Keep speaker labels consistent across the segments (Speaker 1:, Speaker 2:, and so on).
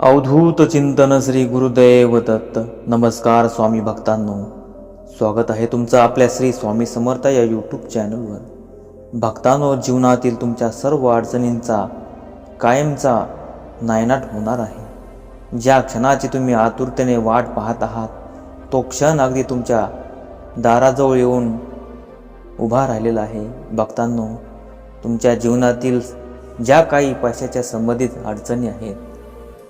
Speaker 1: अवधूत चिंतन श्री गुरुदेव दत्त. नमस्कार स्वामी भक्तांनो. स्वागत आहे तुमचं आपल्या श्री स्वामी समर्थ या यूट्यूब चॅनलवर भक्तांनो जीवनातील तुमच्या सर्व अडचणींचा कायमचा नायनाट होणार आहे. ज्या क्षणाची तुम्ही आतुरतेने वाट पाहत आहात तो क्षण अगदी तुमच्या दाराजवळ येऊन उभा राहिलेला आहे. भक्तांनो तुमच्या जीवनातील ज्या काही पैशाच्या संबंधित अडचणी आहेत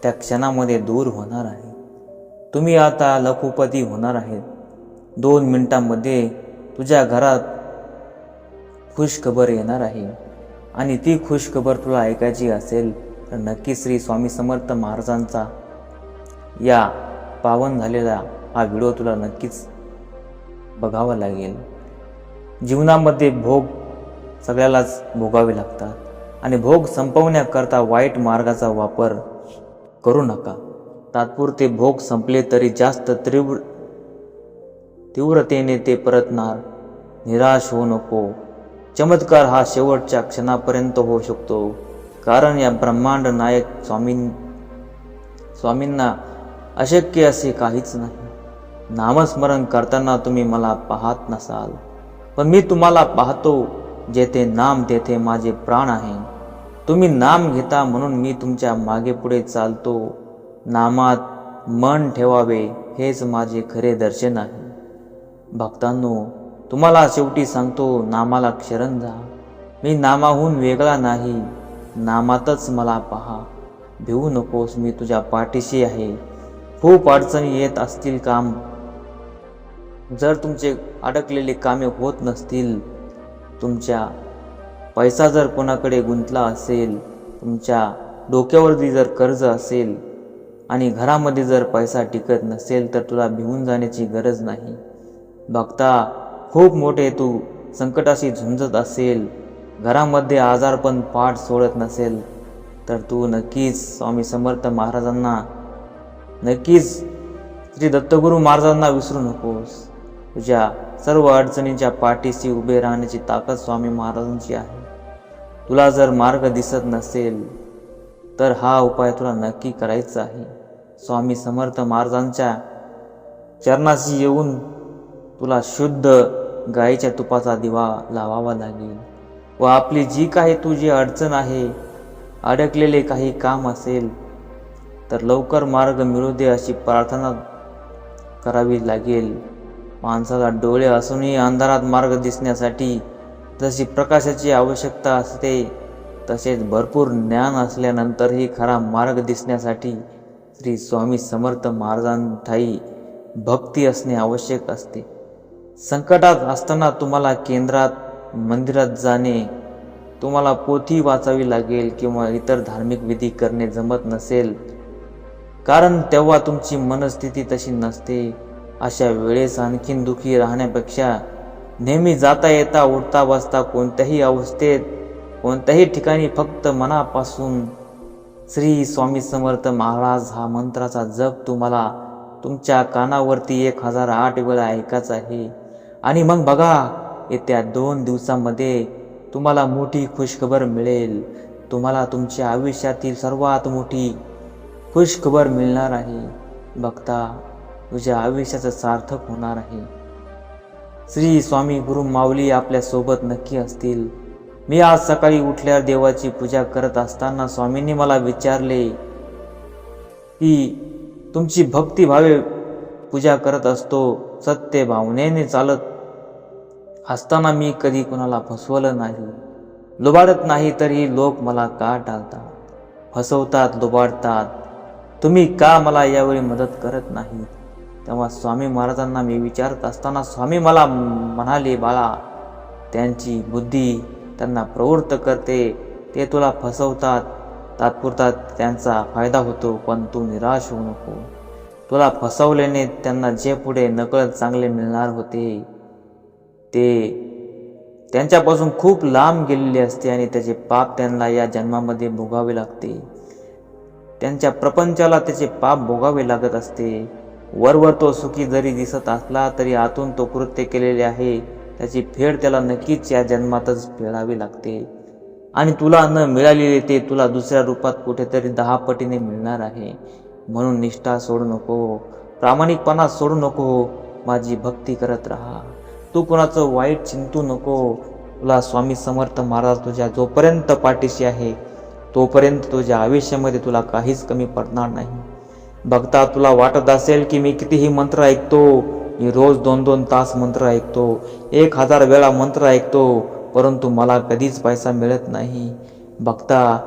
Speaker 1: त्या क्षणामध्ये दूर होणार आहे. तुम्ही आता लखोपती होणार आहेत. दोन मिनटांमध्ये तुझ्या घरात खुशखबर येणार आहे आणि ती खुशखबर तुला ऐकायची असेल तर नक्की श्री स्वामी समर्थ महाराजांचा या पावन झालेला हा व्हिडिओ तुला नक्कीच बघावा लागेल. जीवनामध्ये भोग सगळ्यालाच भोगावे लागतात. आणि भोग संपवण्याकरता वाईट मार्गाचा वापर करू नका. तात्पुरते भोग संपले तरी जास्त तीव्र तीव्रतेने ते परतणार. निराश होऊ नको. चमत्कार हा शेवटच्या क्षणापर्यंत होऊ शकतो. कारण या ब्रह्मांड नायक स्वामी स्वामींना अशक्य असे काहीच नाही. नामस्मरण करताना तुम्ही मला पाहत नसाल. पण मी तुम्हाला पाहतो. जेथे नाम तेथे माझे प्राण आहे. तुम्ही नाम घेता म्हणून मी तुमच्या मागे पुढे चालतो. नामात मन ठेवावे हेच माझे खरे दर्शन आहे. भक्तांनो तुम्हाला शेवटी सांगतो नामाला क्षरण जा मी नामाहून वेगळा नाही नामातच मला पहा. भिवू नकोस मी तुझ्या पाठीशी आहे. खूप अडचणी येत असतील काम. जर तुमचे अडकलेले कामे होत नसतील तुमच्या पैसा जर कोणाकडे गुंतला असेल तुमच्या डोक्यावरती जर कर्ज असेल आणि घरामध्ये जर पैसा टिकत नसेल तर तुला भिवून जाण्याची गरज नाही. बघता खूप मोठे तू संकटाशी झुंजत असेल घरामध्ये आजारपण पाठ सोडत नसेल तर तू नक्कीच स्वामी समर्थ महाराजांना नक्कीच श्री दत्तगुरू महाराजांना विसरू नकोस. तुझ्या सर्व अडचणींच्या पाठीशी उभे राहण्याची ताकद स्वामी महाराजांची आहे. तुला जर मार्ग दिसत नसेल तर हा उपाय तुला नक्की करायचा आहे. स्वामी समर्थ महाराजांच्या चरणाशी येऊन तुला शुद्ध गाईच्या तुपाचा दिवा लावावा लागेल व आपली जी काही तुझी अडचण आहे अडकलेले काही काम असेल तर लवकर मार्ग मिळू दे अशी प्रार्थना करावी लागेल. माणसाला डोळे असूनही अंधारात मार्ग दिसण्यासाठी जशी प्रकाशाची आवश्यकता असते तसेच भरपूर ज्ञान असल्यानंतरही खरा मार्ग दिसण्यासाठी श्री स्वामी समर्थ महाराजांठाई भक्ती असणे आवश्यक असते. संकटात असताना तुम्हाला केंद्रात मंदिरात जाणे तुम्हाला पोथी वाचावी लागेल किंवा इतर धार्मिक विधी करणे जमत नसेल. कारण तेव्हा तुमची मनस्थिती तशी नसते. अशा वेळेस आणखीन दुखी राहण्यापेक्षा नेहमी जाता येता उठता बसता कोणत्याही अवस्थेत कोणत्याही ठिकाणी फक्त मनापासून श्री स्वामी समर्थ महाराज हा मंत्राचा जप तुम्हाला तुमच्या कानावरती एक हजार आठ वेळा ऐकायचा आहे. आणि मग बघा येत्या दोन दिवसामध्ये तुम्हाला मोठी खुशखबर मिळेल. तुम्हाला तुमच्या आयुष्यातील सर्वात मोठी खुशखबर मिळणार आहे. बघता तुझ्या आयुष्याचं सार्थक होणार आहे. श्री स्वामी गुरु माऊली आपल्यासोबत नक्की असतील. मी आज सकाळी उठल्यावर देवाची पूजा करत असताना स्वामींनी मला विचारले की तुमची भक्तिभावे पूजा करत असतो सत्य भावनेने चालत असताना मी कधी कुणाला फसवलं नाही. लुबाडत नाही तरी लोक मला का टाळतात? फसवतात लुबाडतात. तुम्ही का मला यावेळी मदत करत नाही तेव्हा स्वामी महाराजांना मी विचारत असताना स्वामी मला म्हणाले बाळा त्यांची बुद्धी त्यांना प्रवृत्त करते. ते तुला फसवतात. तात्पुरता त्यांचा फायदा होतो पण तू निराश होऊ नको. तुला फसवल्याने त्यांना जे पुढे नकळत चांगले मिळणार होते ते त्यांच्यापासून खूप लांब गेलेले असते आणि त्याचे पाप त्यांना या जन्मामध्ये भोगावे लागते. त्यांच्या प्रपंचाला त्याचे पाप भोगावे लागत असते. वरवर तो सुखी जरी दिसत असला तरी आतून तो कृत्य केलेले आहे. त्याची फेड त्याला नक्कीच या जन्मातच फेडावी लागते. आणि तुला न मिळालेले ते तुला दुसऱ्या रूपात कुठेतरी दहा पटीने मिळणार आहे. म्हणून निष्ठा सोडू नको. प्रामाणिकपणा सोडू नको. माझी भक्ती करत राहा. तू कोणाचं वाईट चिंतू नको. तुला स्वामी समर्थ महाराज तुझ्या जोपर्यंत पाठीशी आहे तोपर्यंत तुझ्या आयुष्यामध्ये तुला काहीच कमी पडणार नाही. बघता तुला वाटत असेल की मी कितीही मंत्र ऐकतो मी रोज दोन दोन तास मंत्र ऐकतो एक हजार वेळा मंत्र ऐकतो परंतु मला कधीच पैसा मिळत नाही. बघता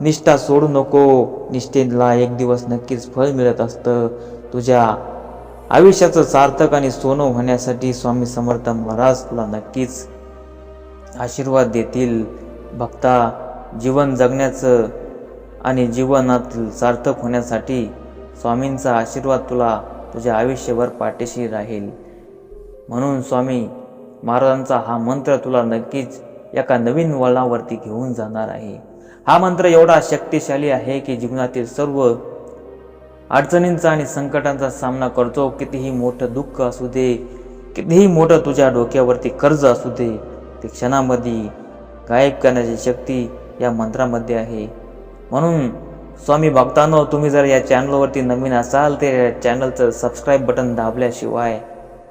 Speaker 1: निष्ठा सोडू नको. निष्ठेला एक दिवस नक्कीच फळ मिळत असतं. तुझ्या आयुष्याचं सार्थक आणि सोनं होण्यासाठी स्वामी समर्थ महाराज तुला नक्कीच आशीर्वाद देतील. भक्ता जीवन जगण्याचं आणि जीवनातील सार्थक होण्यासाठी स्वामींचा आशीर्वाद तुला तुझ्या आयुष्यभर पाठीशी राहील. म्हणून स्वामी महाराजांचा हा मंत्र तुला नक्कीच एका नवीन वळणावरती घेऊन जाणार आहे. हा मंत्र एवढा शक्तिशाली आहे की जीवनातील सर्व अडचणींचा आणि संकटांचा सामना करतो. कितीही मोठं दुःख असू दे कितीही मोठं तुझ्या डोक्यावरती कर्ज असू दे ते क्षणामध्ये गायब करण्याची शक्ती या मंत्रामध्ये आहे. म्हणून स्वामी भक्तांनो तुम्ही जर या चॅनलवरती नवीन असाल तर या चॅनलचं सबस्क्राईब बटन दाबल्याशिवाय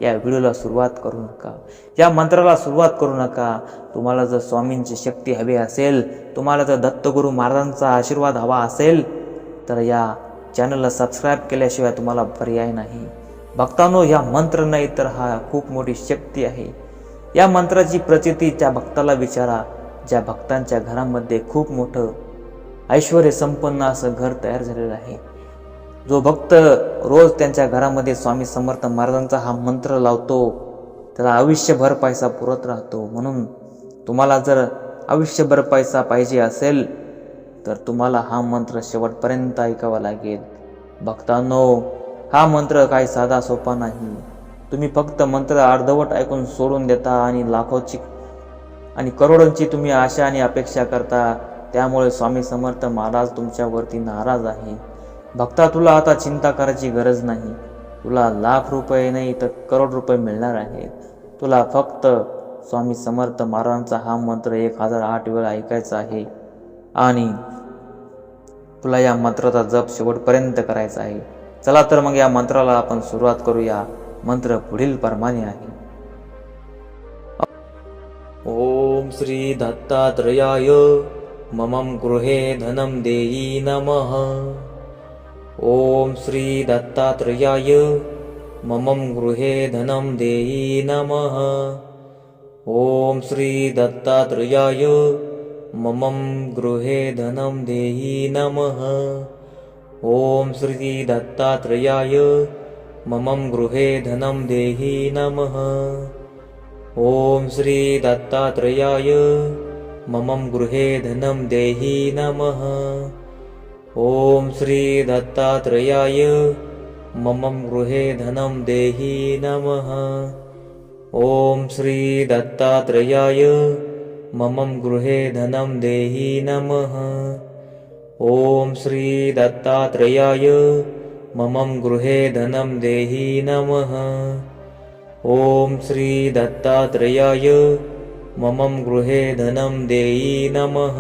Speaker 1: या व्हिडिओला सुरुवात करू नका. या मंत्राला सुरुवात करू नका. तुम्हाला जर स्वामींची शक्ती हवी असेल तुम्हाला जर दत्तगुरू महाराजांचा आशीर्वाद हवा असेल तर या चॅनलला सबस्क्राईब केल्याशिवाय तुम्हाला पर्याय नाही. भक्तांनो ह्या मंत्र नाही तर हा खूप मोठी शक्ती आहे. या मंत्राची प्रचिती त्या भक्ताला विचारा ज्या भक्तांच्या घरामध्ये खूप मोठं ऐश्वर संपन्न असं घर तयार झालेलं आहे. जो भक्त रोज त्यांच्या घरामध्ये स्वामी समर्थ महाराजांचा हा मंत्र लावतो त्याला आयुष्यभर पैसा पुरत राहतो. म्हणून तुम्हाला जर आयुष्यभर पैसा पाहिजे असेल तर तुम्हाला हा मंत्र शेवटपर्यंत ऐकावा लागेल. भक्तांनो हा मंत्र काही साधा सोपा नाही. तुम्ही फक्त मंत्र अर्धवट ऐकून सोडून देता आणि लाखोची आणि करोडोंची तुम्ही आशा आणि अपेक्षा करता त्यामुळे स्वामी समर्थ महाराज तुमच्यावरती नाराज आहे. भक्ता तुला आता चिंता करायची गरज नाही. तुला लाख रुपये नाही तर करोड रुपये मिळणार आहेत. तुला फक्त स्वामी समर्थ महाराजांचा हा मंत्र एक हजार आठ वेळा ऐकायचा आहे. आणि तुला या मंत्राचा जप शेवटपर्यंत करायचा आहे. चला तर मग या मंत्राला आपण सुरुवात करूया. मंत्र पुढील प्रमाणे आहे. ओम श्री दत्तात्रयाय ममं गृहे धनं देयी नमः। ॐ श्री दत्तात्रयाय ममं गृहे धनं देयी नमः। ॐ श्री दत्तात्रयाय ममं गृहे धनं देयी नमः। ॐ श्री दत्तात्रयाय ममं गृहे धनं देहि नमः। ॐ श्री दत्तात्रयाय ममं गृहे धनं देहि नमः। ॐ श्री दत्तात्रयाय ममं गृहे धनं देहि नमः। ॐ श्री दत्तात्रयाय ममं गृहे धनं देहि नमः। ॐ श्री दत्तात्रयाय ममं गृहे धनं देहि नमः। ॐ श्री दत्तात्रयाय ममं गृहे धनं देयि नमः।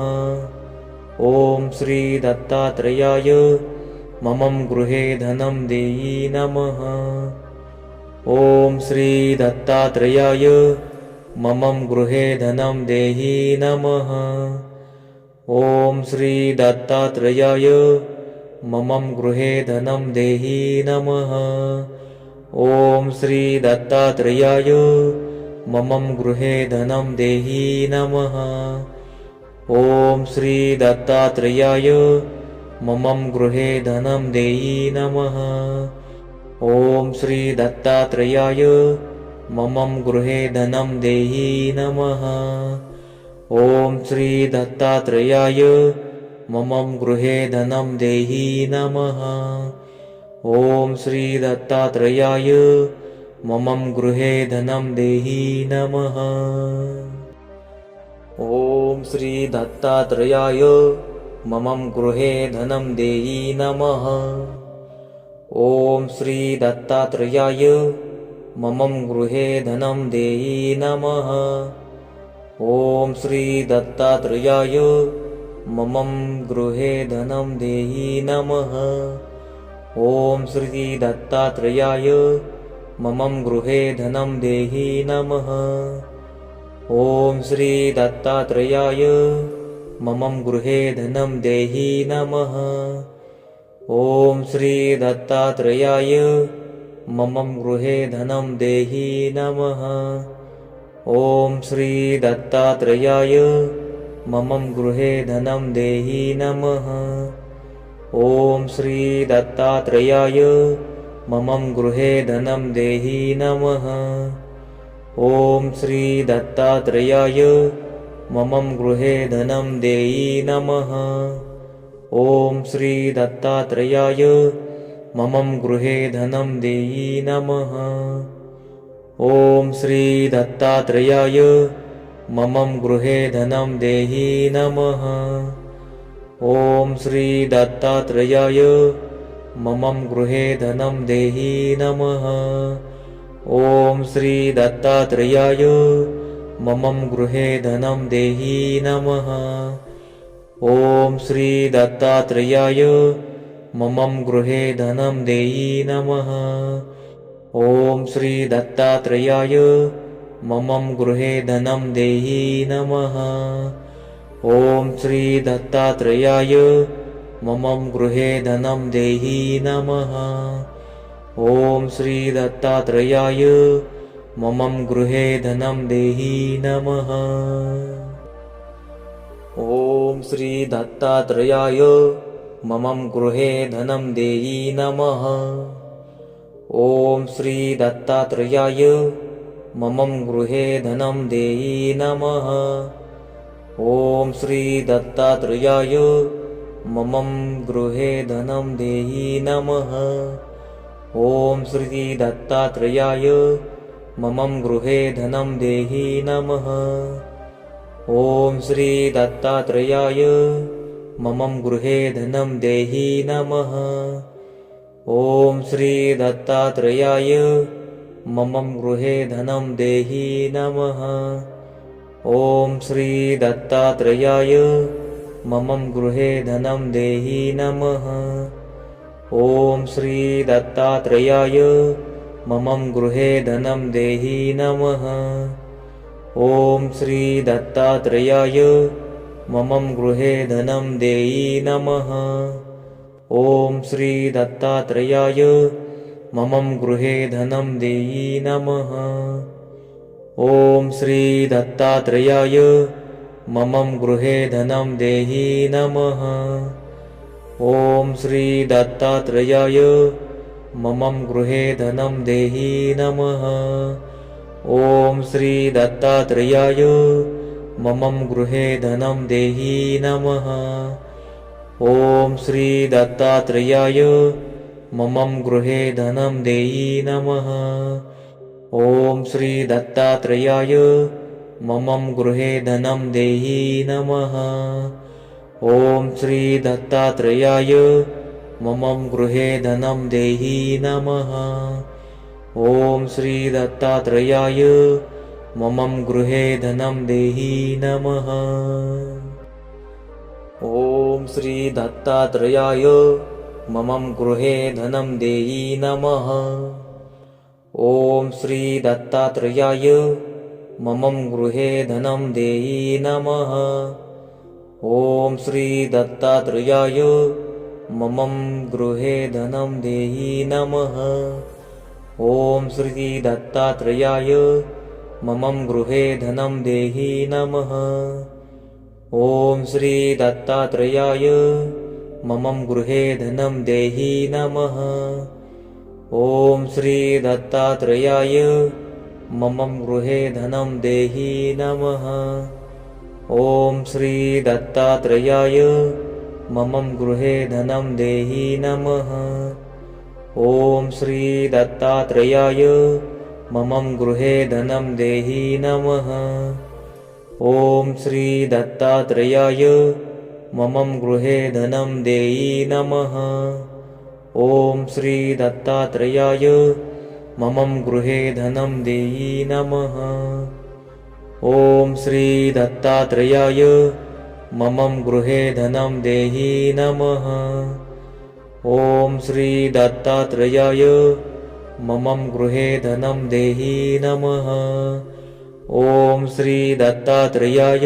Speaker 1: ॐ श्री दत्तात्रयाय ममं गृहे धनं देयि नमः। ॐ श्री दत्तात्रयाय ममं गृहे धनं देहि नमः। ॐ श्री दत्तात्रयाय ममं गृहे धनं देहि नमः। ॐ श्री दत्तात्रयाय ममं गृहे धनं देहि नमः। ॐ श्री दत्तात्रयाय ममं गृहे धनं देहि नमः। ॐ श्री दत्तात्रयाय ममं गृहे धनं देहि नमः। ॐ श्री दत्तात्रयाय ममं गृहे धनं देहि नमः। ॐ श्री दत्तात्रयाय ममं गृहे धनं देहि नमः। ॐ श्री दत्तात्रयाय ममं गृहे धनं देहि नमः। ॐ श्री दत्तात्रयाय मम गृहे धनं देहि नमः। ॐ श्रीदत्तात्रेयाय मम गृहे धनं देहि नमः। ॐ श्रीदत्तात्रेयाय मम गृहे धनं देहि नमः। ॐ श्रीदत्तात्रेयाय मम गृहे धनं देहि नमः। ॐ श्रीदत्तात्रेयाय मम गृहे धनं देहि नमः। ॐ श्रीदत्तात्रेयाय मम गृहे धनं देहि नमः। ॐ श्रीदत्तात्रेयाय मम गृहे धनं देहि नमः। ॐ श्रीदत्तात्रेयाय मम गृहे धनं देहि नमः। ॐ श्रीदत्तात्रेयाय मम गृहे धनं देहि नमः। ॐ श्रीदत्तात्रेयाय मम गृहे धनं देहि नमः। ॐ श्रीदत्तात्रेयाय मम गृहे धनं देहि नमः। ॐ श्रीदत्तात्रेयाय मम गृहे धनं देहि नमः। ॐ श्रीदत्तात्रेयाय मम गृहे धनं देहि नमः। ॐ श्रीदत्तात्रेयाय मम गृहे धनं देहि नमः। ॐ श्रीदत्तात्रेयाय मम गृहे धनं देहि नमः। ॐ श्रीदत्तात्रेयाय मम गृहे धनं देहि नमः। ॐ श्रीदत्तात्रेयाय मम गृहे धनं देहि नमः। ॐ श्रीदत्तात्रेयाय मम गृहे धनं देहि नमः। ॐ श्रीदत्तात्रेयाय मम गृहे धनं देहि नमः। ॐ श्रीदत्तात्रेयाय मम गृहे धनं देहि नमः। ॐ श्रीदत्तात्रेयाय मम गृहे धनं देहि नमः। ॐ श्रीदत्तात्रेयाय मम गृहे धनं देहि नमः। ॐ श्रीदत्तात्रेयाय मम गृहे धनं देहि नमः। ॐ श्रीदत्तात्रेयाय मम गृहे धनं देहि नमः। ॐ श्रीदत्तात्रेयाय मम गृहे धनं देहि नमः। ॐ श्रीदत्तात्रेयाय मम गृहे धनं देहि नमः। ॐ श्रीदत्तात्रेयाय मम गृहे धनं देहि नमः। ॐ श्रीदत्तात्रेयाय मम गृहे धनं देहि नमः। ॐ श्रीदत्तात्रेयाय मम गृहे धनं देहि नमः। ॐ श्रीदत्तात्रेयाय मम गृहे धनं देहि नमः। ॐ श्रीदत्तात्रेयाय मम गृहे धनं देहि नमः। ॐ श्रीदत्तात्रेयाय मम गृहे धनं देहि नमः। ॐ श्रीदत्तात्रेयाय मम गृहे धनं देहि नमः। ॐ श्रीदत्तात्रेयाय मम गृहे धनं देहि नमः। ॐ श्रीदत्तात्रेयाय मम गृहे धनं देहि नमः। ॐ श्रीदत्तात्रेयाय मम गृहे धनं देहि नमः। ॐ श्रीदत्तात्रेयाय मम गृहे धनं देहि नमः। ॐ श्रीदत्तात्रेयाय मम गृहे धनं देहि नमः। ॐ श्रीदत्तात्रेयाय मम गृहे धनं देहि नमः। ॐ श्रीदत्तात्रेयाय मम गृहे धनं देहि नमः। ॐ श्रीदत्तात्रेयाय मम गृहे धनं देहि नमः। ॐ श्रीदत्तात्रेयाय मम गृहे धनं देहि नमः। ॐ श्रीदत्तात्रेयाय ममं गृहे धनं देहि नमः। ॐ श्रीदत्तात्रेयाय ममं गृहे धनं देहि नमः। ॐ श्रीदत्तात्रेयाय ममं गृहे धनं देहि नमः। ॐ श्रीदत्तात्रेयाय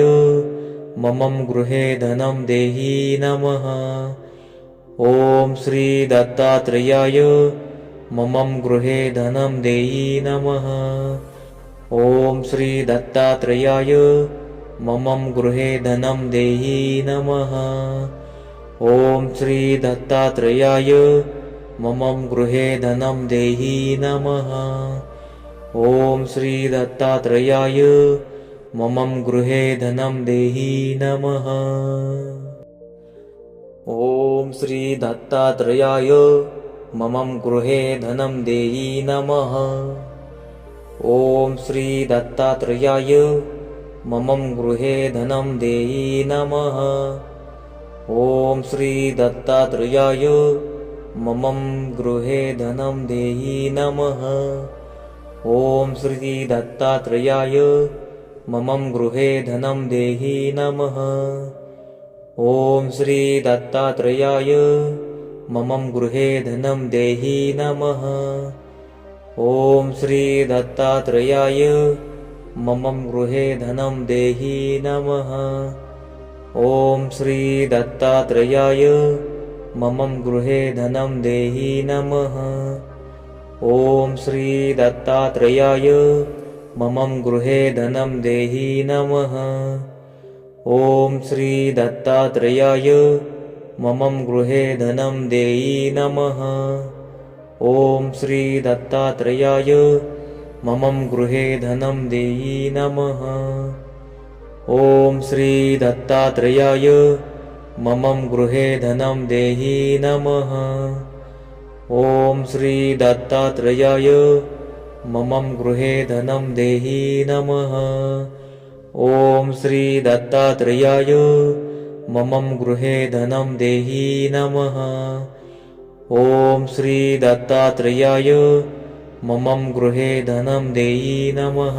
Speaker 1: ममं गृहे धनं देहि नमः। ॐ श्रीदत्तात्रेयाय ममं गृहे धनं देहि नमः। ॐ श्रीदत्तात्रेयाय ममं गृहे धनं देहि नमः। ॐ श्रीदत्तात्रेयाय ममं गृहे धनं देहि नमः। ॐ श्रीदत्तात्रेयाय ममं गृहे धनं देहि नमः। ॐ श्रीदत्तात्रेयाय ममं गृहे धनं देहि नमः। ॐ श्रीदत्तात्रेयाय ममं गृहे धनं देहि नमः। ॐ श्रीदत्तात्रेयाय ममं गृहे धनं देहि नमः। ॐ श्रीदत्तात्रेयाय ममं गृहे धनं देहि नमः। ॐ श्रीदत्तात्रेयाय ममं गृहे धनं देहि नमः। ॐ श्रीदत्तात्रेयाय ममं गृहे धनं देहि नमः। ॐ श्रीदत्तात्रेयाय ममं गृहे धनं देहि नमः। ॐ श्रीदत्तात्रेयाय ममं गृहे धनं देहि नमः। ॐ श्रीदत्तात्रेयाय ममं गृहे धनं देहि नमः। ॐ श्रीदत्तात्रेयाय ममं गृहे धनं देहि नमः। ॐ श्रीदत्तात्रेयाय ममं गृहे धनं देहि नमः। ॐ श्रीदत्तात्रेयाय ममं गृहे धनं देहि नमः। ॐ श्रीदत्तात्रेयाय ममं गृहे धनं देहि नमः। ॐ श्रीदत्तात्रेयाय ममं गृहे धनं देहि नमः।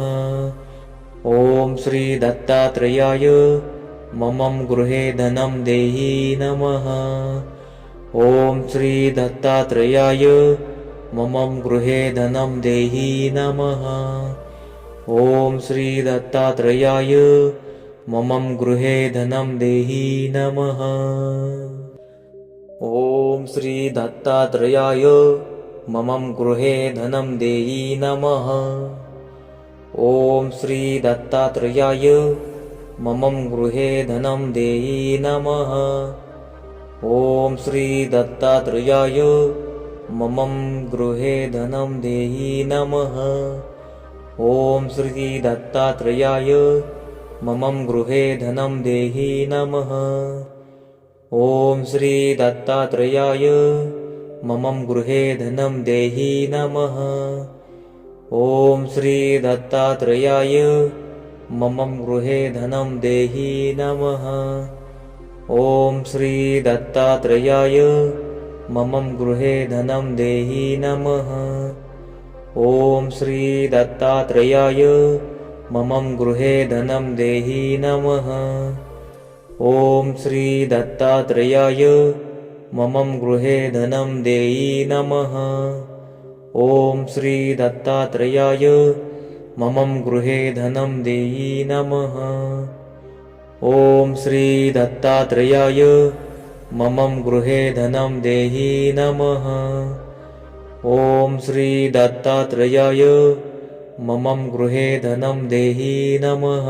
Speaker 1: ॐ श्रीदत्तात्रेयाय ममं गृहे धनं देहि नमः। ॐ श्रीदत्तात्रेयाय ममं गृहे धनं देहि नमः। ॐ श्रीदत्तात्रेयाय ममं गृहे धनं देहि नमः। ॐ श्रीदत्तात्रेयाय ममं गृहे धनं देहि नमः। ॐ श्रीदत्तात्रेयाय ममं गृहे धनं देहि नमः। ॐ श्रीदत्तात्रेयाय ममं गृहे धनं देहि नमः। ॐ श्रीदत्तात्रेयाय ममं गृहे धनं देहि नमः। ॐ श्रीदत्तात्रेयाय ममं गृहे धनं देहि नमः। ॐ श्रीदत्तात्रेयाय ममं गृहे धनं देहि नमः। ॐ श्रीदत्तात्रेयाय ममं गृहे धनं देहि नमः। ॐ श्रीदत्तात्रेयाय ममं गृहे धनं देहि नमः। ॐ श्रीदत्तात्रेयाय ममं गृहे धनं देहि नमः। ॐ श्रीदत्तात्रेयाय ममं गृहे धनं देहि नमः। ॐ श्रीदत्तात्रेयाय ममं गृहे धनं देहि नमः। ॐ श्रीदत्तात्रेयाय ममं गृहे धनं देहि नमः।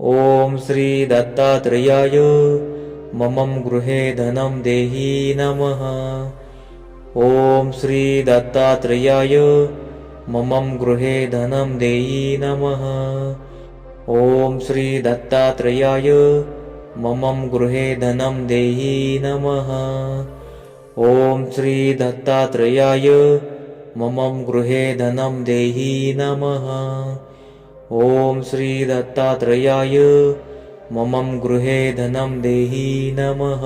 Speaker 1: ॐ श्रीदत्तात्रेयाय ममं गृहे धनं देहि नमः। ॐ श्रीदत्तात्रेयाय ममं गृहे धनं देहि नमः। ॐ श्रीदत्तात्रेयाय ममं गृहे धनं देहि नमः। ॐ श्रीदत्तात्रेयाय ममं गृहे धनं देहि नमः। ॐ श्रीदत्तात्रेयाय ममं गृहे धनं देहि नमः।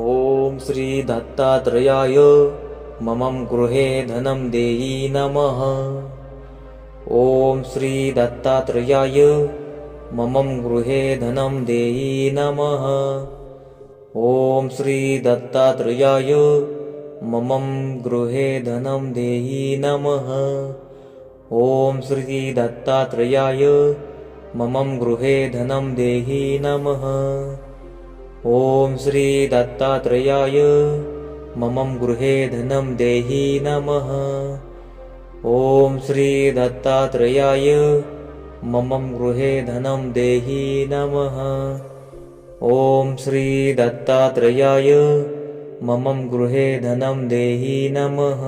Speaker 1: ॐ श्रीदत्तात्रेयाय ममं गृहे धनं देहि नमः। ॐ श्री दत्तात्रेयाय ममं गृहे धनं देहि नमः। ॐ श्री दत्तात्रेयाय ममं गृहे धनं देहि नमः। ॐ श्री दत्तात्रेयाय ममं गृहे धनं देहि नमः। ॐ श्री दत्तात्रेयाय ममं गृहे धनं देहि नमः। ॐ श्री दत्तात्रेयाय ममं गृहे धनं देहि नमः। ॐ श्री दत्तात्रेयाय ममं गृहे धनं देहि नमः।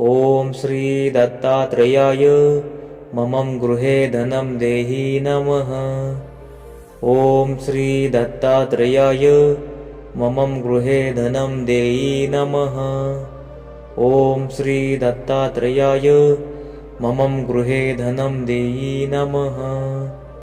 Speaker 1: ॐ श्री दत्तात्रेयाय ममं गृहे धनं देहि नमः। ॐ श्री दत्तात्रेयाय ममं गृहे धनं देहि नमः। ॐ श्री दत्तात्रेयाय ममं गृहे धनं देहि नमः